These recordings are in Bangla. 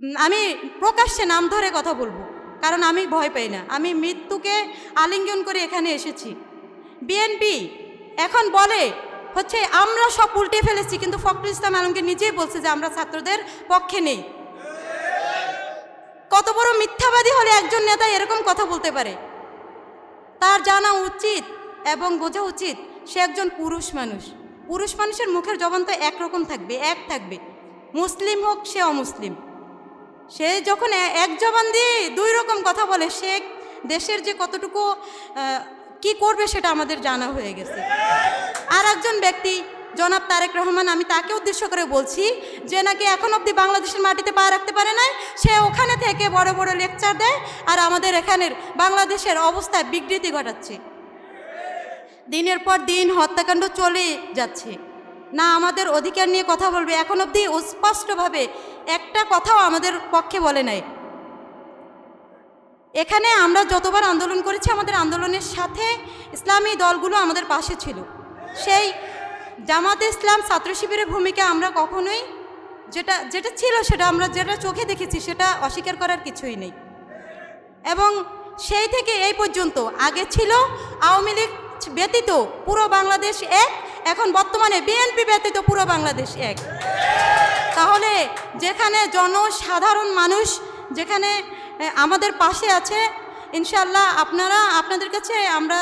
আমি প্রকাশ্যে নাম ধরে কথা বলব, কারণ আমি ভয় পাই না। আমি মৃত্যুকে আলিঙ্গন করে এখানে এসেছি। বিএনপি এখন বলে, হচ্ছে আমরা সব উল্টে ফেলেছি, কিন্তু ফখরুল ইসলাম আলমগীর নিজেই বলছে যে আমরা ছাত্রদের পক্ষে নেই। কত বড় মিথ্যাবাদী হলে একজন নেতা এরকম কথা বলতে পারে? তার জানা উচিত এবং বোঝা উচিত সে একজন পুরুষ মানুষ। পুরুষ মানুষের মুখের জবান তো একরকম থাকবে, এক থাকবে। মুসলিম হোক সে অমুসলিম। সে যখন এক জবান দিয়ে দুই রকম কথা বলে, সে দেশের যে কতটুকু কি করবে সেটা আমাদের জানা হয়ে গেছে। আর একজন ব্যক্তি, জনাব তারেক রহমান, আমি তাকে উদ্দেশ্য করে বলছি যে নাকি এখন অবধি বাংলাদেশের মাটিতে পা রাখতে পারে নাই, সে ওখানে থেকে বড় বড় লেকচার দেয় আর আমাদের এখানের বাংলাদেশের অবস্থায় বিকৃতি ঘটাচ্ছে। দিনের পর দিন হত্যাকাণ্ড চলে যাচ্ছে। না আমাদের অধিকার নিয়ে কথা বলবে। এখন অবধি স্পষ্টভাবে একটা কথাও আমাদের পক্ষে বলে নাই। এখানে আমরা যতবার আন্দোলন করেছি, আমাদের আন্দোলনের সাথে ইসলামী দলগুলো আমাদের পাশে ছিল। সেই জামাতে ইসলাম ছাত্র শিবিরের ভূমিকা আমরা কখনোই যেটা যেটা ছিল সেটা আমরা যেটা চোখে দেখেছি সেটা অস্বীকার করার কিছুই নেই। এবং সেই থেকে এই পর্যন্ত আগে ছিল আওয়ামী লীগ ব্যতীত পুরো বাংলাদেশ এক এখন বর্তমানে বিএনপি ব্যতীত পুরো বাংলাদেশ এক তাহলে যেখানে জনসাধারণ মানুষ, যেখানে আমাদের পাশে আছে ইনশাল্লাহ আপনারা, আপনাদের কাছে আমরা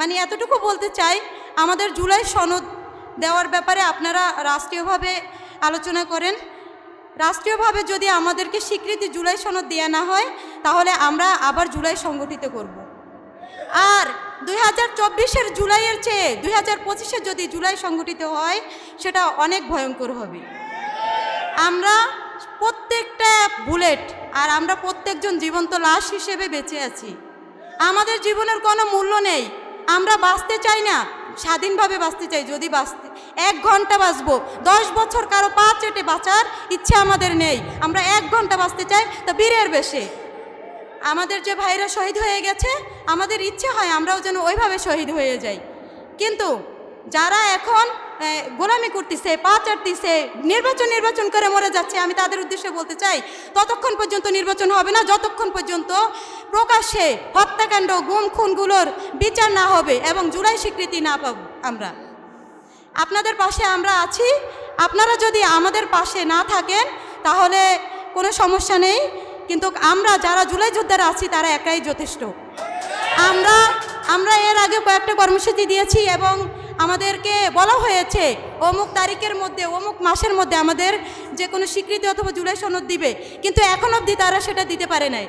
মানে এতটুকু বলতে চাই, আমাদের জুলাই সনদ দেওয়ার ব্যাপারে আপনারা রাষ্ট্রীয়ভাবে আলোচনা করেন রাষ্ট্রীয়ভাবে যদি আমাদেরকে স্বীকৃতি জুলাই সনদ দেওয়া না হয়, তাহলে আমরা আবার জুলাই সংগঠিত করব। আর দুই হাজার চব্বিশের জুলাইয়ের চেয়ে দুই হাজার পঁচিশে যদি জুলাই সংগঠিত হয়, সেটা অনেক ভয়ঙ্কর হবে। আমরা প্রত্যেকটা বুলেট আর আমরা প্রত্যেকজন জীবন্ত লাশ হিসেবে বেঁচে আছি। আমাদের জীবনের কোনো মূল্য নেই। আমরা বাঁচতে চাই না, স্বাধীনভাবে বাঁচতে চাই। যদি বাঁচতে, এক ঘণ্টা বাঁচবো, দশ বছর কারও পা চেটে বাঁচার ইচ্ছে আমাদের নেই। আমরা এক ঘণ্টা বাঁচতে চাই, তা বীরের বেশে। আমাদের যে ভাইরা শহীদ হয়ে গেছে, আমাদের ইচ্ছে হয় আমরাও যেন ওইভাবে শহীদ হয়ে যাই। কিন্তু যারা এখন গোলামি করতেছে, পা চাটতেছে, নির্বাচন নির্বাচন করে মরে যাচ্ছে, আমি তাদের উদ্দেশ্যে বলতে চাই, ততক্ষণ পর্যন্ত নির্বাচন হবে না, যতক্ষণ পর্যন্ত প্রকাশ্যে হত্যাকাণ্ড, গুম, খুনগুলোর বিচার না হবে এবং জুলাই স্বীকৃতি না পাব আমরা। আপনাদের পাশে আমরা আছি, আপনারা যদি আমাদের পাশে না থাকেন, তাহলে কোনো সমস্যা নেই। কিন্তু আমরা যারা জুলাই যোদ্ধারা আছি, তারা একাই যথেষ্ট। আমরা আমরা এর আগে কয়েকটা কর্মসূচি দিয়েছি এবং আমাদেরকে বলা হয়েছে, অমুক তারিখের মধ্যে, অমুক মাসের মধ্যে আমাদের যে কোনো স্বীকৃতি অথবা জুলাই সনদ দিবে। কিন্তু এখন অবধি তারা সেটা দিতে পারে নাই।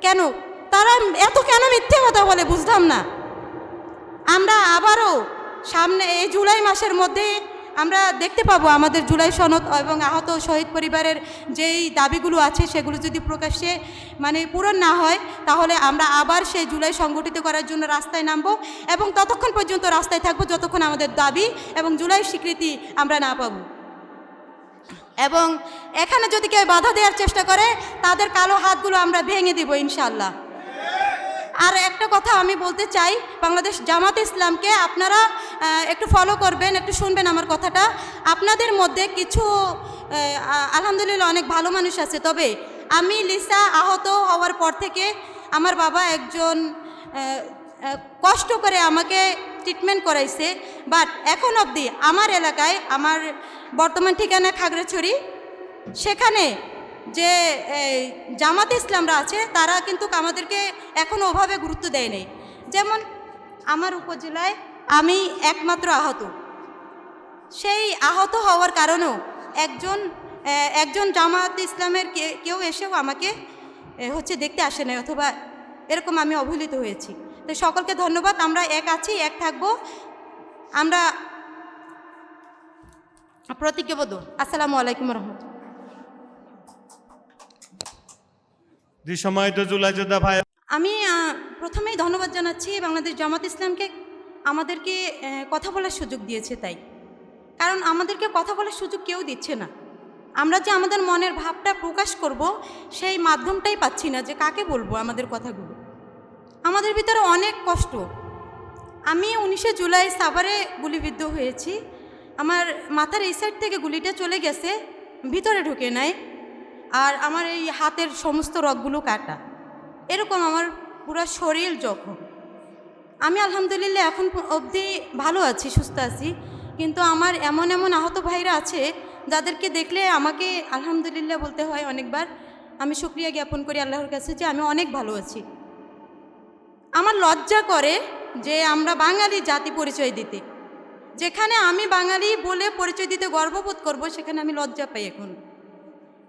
কেন? তারা এত কেন মিথ্যে কথা বলে বুঝলাম না। আমরা আবারও সামনে এই জুলাই মাসের মধ্যে আমরা দেখতে পাবো আমাদের জুলাই সনদ এবং আহত শহীদ পরিবারের যেই দাবিগুলো আছে সেগুলো যদি প্রকাশ্যে মানে পূরণ না হয়, তাহলে আমরা আবার সেই জুলাই সংগঠিত করার জন্য রাস্তায় নামবো এবং ততক্ষণ পর্যন্ত রাস্তায় থাকব যতক্ষণ আমাদের দাবি এবং জুলাই স্বীকৃতি আমরা না পাবো। এবং এখানে যদি কেউ বাধা দেওয়ার চেষ্টা করে, তাদের কালো হাতগুলো আমরা ভেঙে দিব ইনশাল্লাহ আর একটা কথা আমি বলতে চাই, বাংলাদেশ জামাত ইসলামকে আপনারা একটু ফলো করবেন, একটু শুনবেন আমার কথাটা। আপনাদের মধ্যে কিছু আলহামদুলিল্লাহ অনেক ভালো মানুষ আছে, তবে আমি লিসা আহত হওয়ার পর থেকে আমার বাবা একজন কষ্ট করে আমাকে ট্রিটমেন্ট করাইছে। বাট এখন অবধি আমার এলাকায়, আমার বর্তমান ঠিকানা খাগড়াছড়ি, সেখানে যে জামাত ইসলামরা আছে, তারা কিন্তু আমাদেরকে এখনও ওভাবে গুরুত্ব দেয় নেই। যেমন আমার উপজেলায় আমি একমাত্র আহত। সেই আহত হওয়ার কারণেও একজন একজন জামাত ইসলামের কেউ এসেও আমাকে হচ্ছে দেখতে আসে নাই অথবা এরকম আমি অবহেলিত হয়েছি। তো সকলকে ধন্যবাদ, আমরা এক আছি, এক থাকব। আমরা প্রতিজ্ঞাবদ্ধ। আসসালামু আলাইকুম রহমতুল্লাহ। আমি প্রথমেই ধন্যবাদ জানাচ্ছি বাংলাদেশ জামাত ইসলামকে আমাদেরকে কথা বলার সুযোগ দিয়েছে তাই। কারণ আমাদেরকে কথা বলার সুযোগ কেউ দিচ্ছে না। আমরা যে আমাদের মনের ভাবটা প্রকাশ করব, সেই মাধ্যমটাই পাচ্ছি না যে কাকে বলব আমাদের কথাগুলো। আমাদের ভিতরে অনেক কষ্ট। আমি উনিশে জুলাই সাভারে গুলিবিদ্ধ হয়েছি। আমার মাথার এই সাইড থেকে গুলিটা চলে গেছে, ভিতরে ঢুকে নাই। আর আমার এই হাতের সমস্ত রগগুলো কাটা। এরকম আমার পুরো শরীর জখম। আমি আলহামদুলিল্লাহ এখন অবধি ভালো আছি, সুস্থ আছি। কিন্তু আমার এমন এমন আহত ভাইরা আছে, যাদেরকে দেখলে আমাকে আলহামদুলিল্লাহ বলতে হয় অনেকবার, আমি শুক্রিয়া জ্ঞাপন করি আল্লাহর কাছে যে আমি অনেক ভালো আছি। আমার লজ্জা করে যে আমরা বাঙালি জাতি পরিচয় দিতে। যেখানে আমি বাঙালি বলে পরিচয় দিতে গর্ববোধ করব, সেখানে আমি লজ্জা পাই এখন।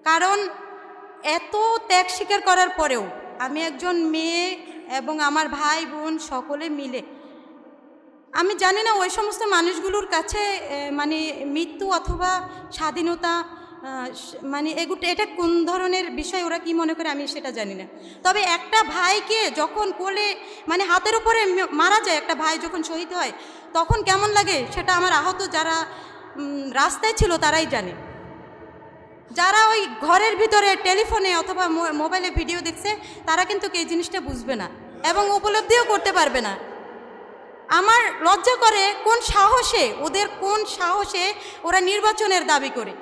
কারণ এত ত্যাগ স্বীকার করার পরেও আমি একজন মেয়ে এবং আমার ভাই বোন সকলে মিলে, আমি জানি না ওই সমস্ত মানুষগুলোর কাছে মানে মৃত্যু অথবা স্বাধীনতা মানে এগুলো এটা কোন ধরনের বিষয়, ওরা কি মনে করে আমি সেটা জানি না। তবে একটা ভাইকে যখন কোলে মানে হাতের উপরে মারা যায় একটা ভাই যখন শহীদ হয়, তখন কেমন লাগে সেটা আমার আহত যারা রাস্তায় ছিল তারাই জানে। যারা ওই ঘরের ভিতরে টেলিফোনে অথবা মোবাইলে ভিডিও দেখছে, তারা কিন্তু এই জিনিসটা বুঝবে না এবং উপলব্ধিও করতে পারবে না। আমার লজ্জা করে কোন সাহসে, ওদের কোন সাহসে ওরা নির্বাচনের দাবি করে।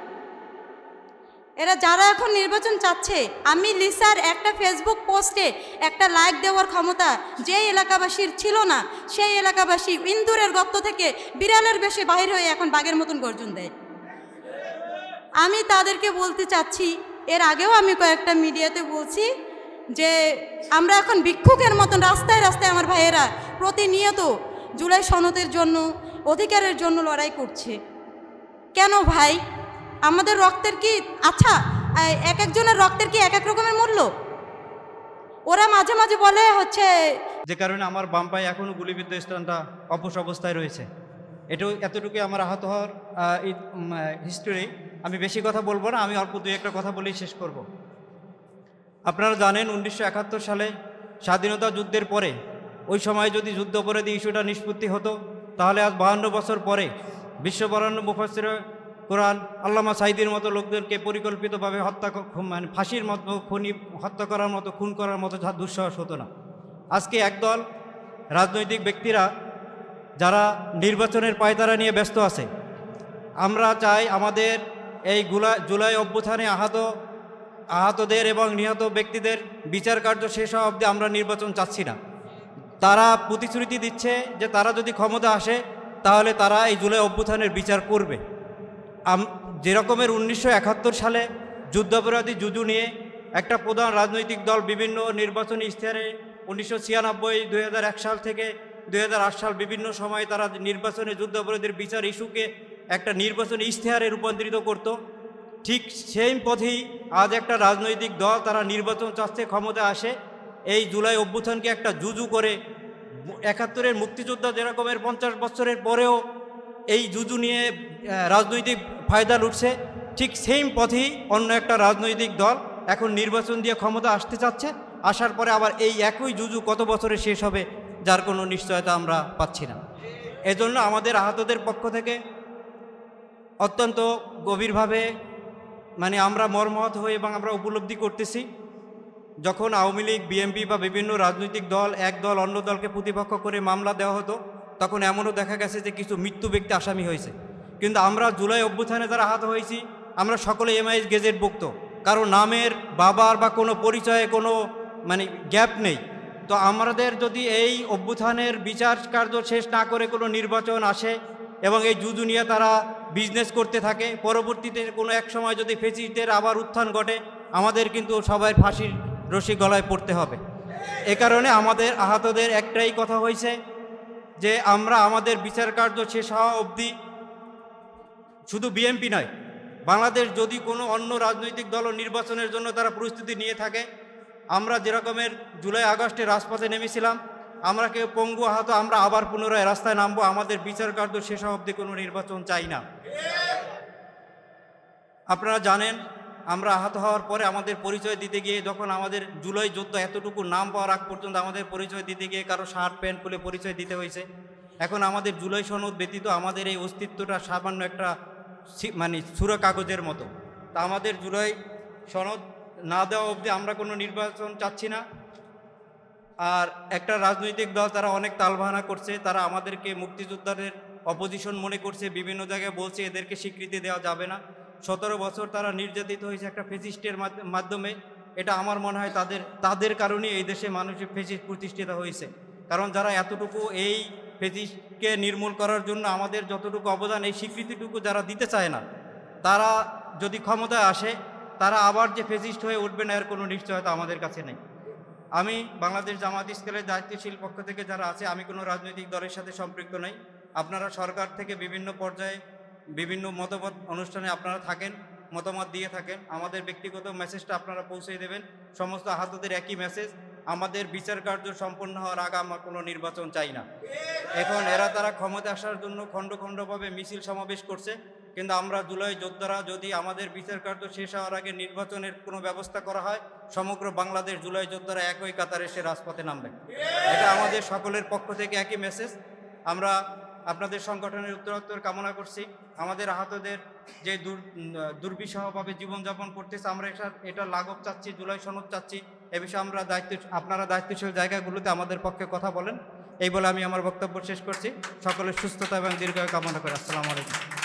এরা যারা এখন নির্বাচন চাচ্ছে, আমি লিসার একটা ফেসবুক পোস্টে একটা লাইক দেওয়ার ক্ষমতা যে এলাকাবাসীর ছিল না, সেই এলাকাবাসী ইন্দুরের গর্ত থেকে বিড়ালের বেশে বাহির হয়ে এখন বাঘের মতন গর্জন দেয়। আমি তাদেরকে বলতে চাচ্ছি, এর আগেও আমি কয়েকটা মিডিয়াতে বলছি যে, আমরা এখন ভিক্ষুকের মতন রাস্তায় রাস্তায় আমার ভাইয়েরা প্রতিনিয়ত জুলাই সনদের জন্য, অধিকারের জন্য লড়াই করছে। কেন ভাই? আমাদের রক্তের কি আচ্ছা এক একজনের রক্তের কি এক এক রকমের মূল্য? ওরা মাঝে মাঝে বলে হচ্ছে যে কারণে আমার বাম পায়ে এখনও গুলিবিদ্ধ স্থানটা অপস অবস্থায় রয়েছে। এটাও এতটুকু আমার আহত হওয়ার হিস্টোরি আমি বেশি কথা বলব না, আমি অল্প দুই একটা কথা বলেই শেষ করব। আপনারা জানেন উনিশশো একাত্তর সালে স্বাধীনতা যুদ্ধের পরে, ওই সময় যদি যুদ্ধ অপরাধী ইস্যুটা নিষ্পত্তি হতো, তাহলে আজ বাহান্ন বছর পরে বিশ্ববরণ্য মুফাসির কোরআন আল্লামা সাইদির মতো লোকদেরকে পরিকল্পিতভাবে হত্যা মানে ফাঁসির মতো খুনি হত্যা করার মতো, খুন করার মতো দুঃসাহস হতো না। আজকে একদল রাজনৈতিক ব্যক্তিরা যারা নির্বাচনের পায়তারা নিয়ে ব্যস্ত আছে। আমরা চাই আমাদের এই গুলা, জুলাই অভ্যুত্থানে আহত, আহতদের এবং নিহত ব্যক্তিদের বিচার কার্য শেষ হওয়া অবধি আমরা নির্বাচন চাচ্ছি না। তারা প্রতিশ্রুতি দিচ্ছে যে তারা যদি ক্ষমতা আসে, তাহলে তারা এই জুলাই অভ্যুত্থানের বিচার করবে। যেরকমের উনিশশো একাত্তর সালে যুদ্ধাপরাধী জুজু নিয়ে একটা প্রধান রাজনৈতিক দল বিভিন্ন নির্বাচনী ইশতেহারে উনিশশো ছিয়ানব্বই দুই সাল থেকে দু হাজার আট সাল বিভিন্ন সময়ে তারা নির্বাচনে যুদ্ধাপরাধীর বিচার ইস্যুকে একটা নির্বাচনী ইশতেহারে রূপান্তরিত করত। ঠিক সেই পথেই আজ একটা রাজনৈতিক দল তারা নির্বাচন চাচ্ছে ক্ষমতা আসে। এই জুলাই অভ্যুত্থানকে একটা জুজু করে। একাত্তরের মুক্তিযোদ্ধা যেরকমের পঞ্চাশ বছরের পরেও এই জুজু নিয়ে রাজনৈতিক ফায়দা লুটছে, ঠিক সেম পথেই অন্য একটা রাজনৈতিক দল এখন নির্বাচন দিয়ে ক্ষমতা আসতে চাচ্ছে। আসার পরে আবার এই একই জুজু কত বছরে শেষ হবে যার কোনো নিশ্চয়তা আমরা পাচ্ছি না। এজন্য আমাদের আহতদের পক্ষ থেকে অত্যন্ত গভীরভাবে মানে আমরা মর্মাহত হই এবং আমরা উপলব্ধি করতেছি, যখন আওয়ামী লীগ, বিএনপি বা বিভিন্ন রাজনৈতিক দল, এক দল অন্য দলকে প্রতিপক্ষ করে মামলা দেওয়া হতো, তখন এমনও দেখা গেছে যে কিছু মৃত্যু ব্যক্তি আসামি হয়েছে। কিন্তু আমরা জুলাই অভ্যুত্থানে যারা আহত হয়েছি, আমরা সকলে এমআইএস গেজেটভুক্ত কারও নামের, বাবার বা কোনো পরিচয়ে কোনো মানে গ্যাপ নেই। তো আমাদের যদি এই অভ্যুত্থানের বিচার কার্য শেষ না করে কোনো নির্বাচন আসে এবং এই জুজু নিয়ে তারা বিজনেস করতে থাকে, পরবর্তীতে কোনো এক সময় যদি ফেসিলিটির আবার উত্থান ঘটে, আমাদের কিন্তু সবাই ফাঁসির রশি গলায় পড়তে হবে। এ কারণে আমাদের আহতদের একটাই কথা হয়েছে যে আমরা আমাদের বিচার কার্য শেষ হওয়া অবধি শুধু বিএনপি নয়, বাংলাদেশ যদি কোনো অন্য রাজনৈতিক দল নির্বাচনের জন্য তারা প্রস্তুতি নিয়ে থাকে আমরা যেরকমের জুলাই, আগস্টে রাজপথে নেমেছিলাম, আমরা কেউ পঙ্গু আহত, আমরা আবার পুনরায় রাস্তায় নামবো, আমাদের বিচার কার্য শেষ অবধি কোনো নির্বাচন চাই না। আপনারা জানেন, আমরা আহত হওয়ার পরে আমাদের পরিচয় দিতে গিয়ে, যখন আমাদের জুলাই যোদ্ধা এতটুকু নাম পাওয়ার আগ পর্যন্ত আমাদের পরিচয় দিতে গিয়ে কারও শার্ট, প্যান্ট খুলে পরিচয় দিতে হয়েছে, এখন আমাদের জুলাই সনদ ব্যতীত আমাদের এই অস্তিত্বটা সামান্য একটা মানে সুরা কাগজের মতো। তা আমাদের জুলাই সনদ না দেওয়া অবধি আমরা কোনো নির্বাচন চাচ্ছি না। আর একটা রাজনৈতিক দল তারা অনেক তালবাহানা করছে, তারা আমাদেরকে মুক্তিযোদ্ধাদের অপোজিশন মনে করছে, বিভিন্ন জায়গায় বলছে এদেরকে স্বীকৃতি দেওয়া যাবে না। সতেরো বছর তারা নির্যাতিত হয়েছে একটা ফেসিস্টের মাধ্য- মাধ্যমে। এটা আমার মনে হয় তাদের তাদের কারণে এই দেশে মানুষের ফেসিস্ট প্রতিষ্ঠিত হয়েছে। কারণ যারা এতটুকু এই ফেসিস্টকে নির্মূল করার জন্য আমাদের যতটুকু অবদান, এই স্বীকৃতিটুকু যারা দিতে চায় না, তারা যদি ক্ষমতায় আসে তারা আবার যে ফেসিস্ট হয়ে উঠবে না, এর কোনো নিশ্চয়তা আমাদের কাছে নেই। আমি বাংলাদেশ জামাত ইসলামের দায়িত্বশীল পক্ষ থেকে যারা আছে, আমি কোনো রাজনৈতিক দলের সাথে সম্পৃক্ত নই। আপনারা সরকার থেকে বিভিন্ন পর্যায়ে বিভিন্ন মতামত অনুষ্ঠানে আপনারা থাকেন, মতামত দিয়ে থাকেন। আমাদের ব্যক্তিগত মেসেজটা আপনারা পৌঁছে দেবেন। সমস্ত আহতদের একই মেসেজ আমাদের বিচার কার্য সম্পন্ন হওয়ার আগে আমরা কোনো নির্বাচন চাই না। এখন এরা তারা ক্ষমতা আসার জন্য খণ্ড খণ্ডভাবে মিছিল সমাবেশ করছে। কিন্তু আমরা জুলাই যোদ্ধারা যদি আমাদের বিচার কার্য শেষ হওয়ার আগে নির্বাচনের কোনো ব্যবস্থা করা হয়, সমগ্র বাংলাদেশ জুলাই যোদ্ধারা একই কাতারে সে রাজপথে নামবে। এটা আমাদের সকলের পক্ষ থেকে একই মেসেজ আমরা আপনাদের সংগঠনের উত্তরোত্তর কামনা করছি। আমাদের আহতদের যে দুর দুর্বিষহভাবে জীবনযাপন করতেছে, আমরা এটা এটা লাঘব চাচ্ছি জুলাই সনদ চাচ্ছি। এ বিষয়ে আমরা দায়িত্ব আপনারা দায়িত্বশীল জায়গাগুলোতে আমাদের পক্ষে কথা বলেন। এই বলে আমি আমার বক্তব্য শেষ করছি। সকলের সুস্থতা এবং দীর্ঘায়ু কামনা করি। আসসালামু আলাইকুম।